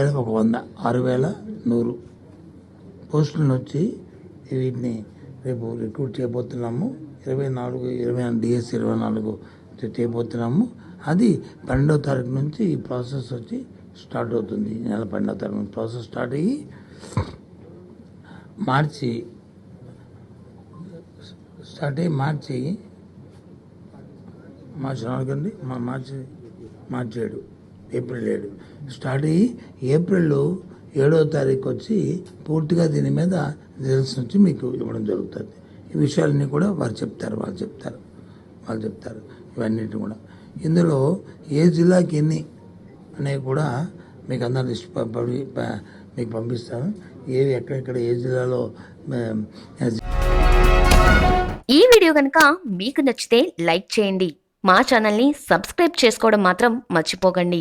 వేల ఒక వంద ఆరు వేల నూరు పోస్టులను వచ్చి వీటిని రేపు రిక్రూట్ చేయబోతున్నాము. ఇరవై నాలుగు ఇరవై డిఎస్ ఇరవై నాలుగు చేయబోతున్నాము. అది పన్నెండవ తారీఖు నుంచి ఈ ప్రాసెస్ వచ్చి స్టార్ట్ అవుతుంది. ఈ నెల పన్నెండవ తారీఖు నుంచి ప్రాసెస్ స్టార్ట్ అయ్యి మార్చి స్టార్ట్ అయ్యి మార్చి మార్చి నాలుగండి మా మార్చి మార్చి ఏడు. ఏప్రిల్ ఏడు. స్టార్ట్ అయ్యి ఏప్రిల్లో ఏడో తారీఖు వచ్చి పూర్తిగా దీని మీద రిజల్ట్స్ నుంచి మీకు ఇవ్వడం జరుగుతుంది. ఈ విషయాలన్నీ కూడా వారు చెప్తారు వాళ్ళు చెప్తారు వాళ్ళు చెప్తారు. ఇవన్నిటి కూడా. ఇందులో ఏ జిల్లాకి ఎన్ని అనేవి కూడా మీకు అందరు లిస్ట్ మీకు పంపిస్తాను. ఏవి ఎక్కడెక్కడ ఏ జిల్లాలో ఈ వీడియో కనుక మీకు నచ్చితే లైక్ చేయండి. మా ఛానల్ని సబ్స్క్రైబ్ చేసుకోవడం మాత్రం మర్చిపోకండి.